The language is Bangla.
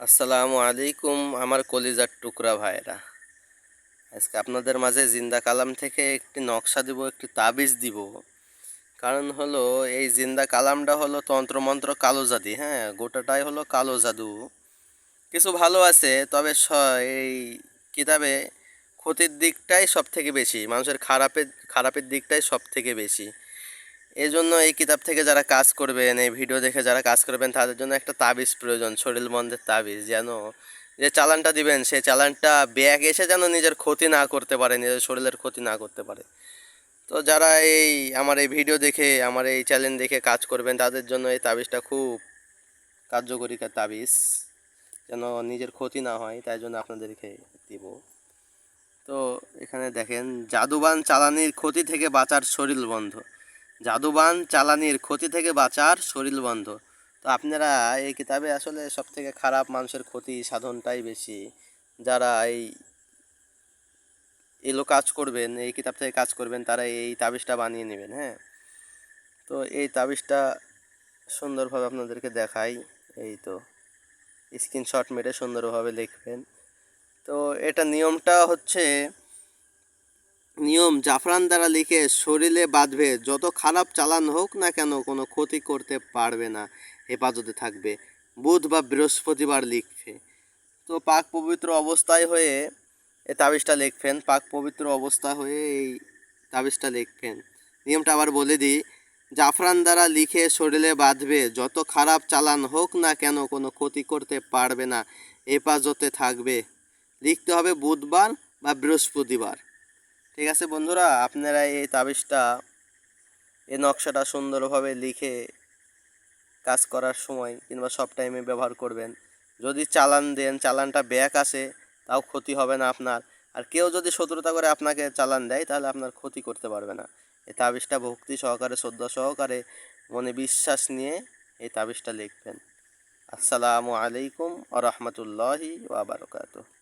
আসসালামু আলাইকুম আমার কলিজার টুকরা ভাইরা আজকে আপনাদের মাঝে জিন্দা কালাম থেকে একটি নকশা দিব, একটি তাবিজ দিব। কারণ হলো, এই জিন্দা কালামটা হলো তন্ত্রমন্ত্র কালো জাদি হ্যাঁ? গোটাটাই হলো কালো জাদু। কিছু ভালো আছে, তবে স- এই কিতাবে ক্ষতির দিকটাই সব থেকে বেশি, মানুষের খারাপের খারাপের দিকটাই সব থেকে বেশি। এই জন্য এই কিতাব থেকে যারা কাজ করবেন, এই ভিডিও দেখে যারা কাজ করবেন, তাদের জন্য একটা তাবিজ প্রয়োজন, শরীর বন্ধের তাবিজ, যেন যে চালানটা দিবেন, সেই চালানটা ব্যাগ এসে যেন নিজের ক্ষতি না করতে পারে, নিজের শরীরের ক্ষতি না করতে পারে। তো যারা এই, আমার এই ভিডিও দেখে, আমার এই চ্যানেল দেখে কাজ করবেন, তাদের জন্য এই তাবিজটা খুব কার্যকরী তাবিজ, যেন নিজের ক্ষতি না হয়, তাই জন্য আপনাদেরকে দিব। তো এখানে দেখেন, জাদুবান চালানির ক্ষতি থেকে বাঁচার শরীর বন্ধ। জাদুবান চালানির ক্ষতি থেকে বাঁচার শরীর বন্ধ। তো আপনারা এই কিতাবে আসলে সব থেকে খারাপ মানুষের ক্ষতি সাধনটাই বেশি। যারা এই, এলো কাজ করবেন, এই কিতাব থেকে কাজ করবেন, তারা এই তাবিজটা বানিয়ে নেবেন হ্যাঁ? তো এই তাবিজটা সুন্দরভাবে আপনাদেরকে দেখাই। এই তো, স্ক্রিনশট মেরে সুন্দরভাবে লিখবেন। তো এটা নিয়মটা হচ্ছে নিয়ম জাফরান দ্বারা লিখে শরীরে বাঁধবে, যত খারাপ চালান হোক না কেন কোনো ক্ষতি করতে পারবে না, হেফাজতে থাকবে। বুধ বা বৃহস্পতিবার লিখবে। তো পাক পবিত্র অবস্থায় হয়ে এই তাবিজটা লিখবেন, পাক পবিত্র অবস্থা হয়ে এই তাবিজটা লিখবেন। নিয়মটা আবার বলে দিই, জাফরান দ্বারা লিখে শরীরে বাঁধবে, যত খারাপ চালান হোক না কেন কোনো ক্ষতি করতে পারবে না, হেফাজতে থাকবে। লিখতে হবে বুধবার বা বৃহস্পতিবার। ঠিক আছে বন্ধুরা, আপনারা এই তাবিজটা, এই নকশাটা সুন্দরভাবে লিখে কাজ করার সময় কিংবা সব টাইমে ব্যবহার করবেন। যদি চালান দেন, চালানটা ব্যাক আসে, তাও ক্ষতি হবে না আপনার। আর কেউ যদি শত্রুতা করে আপনাকে চালান দেয়, তাহলে আপনার ক্ষতি করতে পারবে না। এই তাবিজটা ভক্তি সহকারে, শ্রদ্ধা সহকারে মনে বিশ্বাস নিয়ে এই তাবিজটা লিখবেন। আসসালামু আলাইকুম আ রহমতুল্লাহি ওয়া বারাকাতুহু।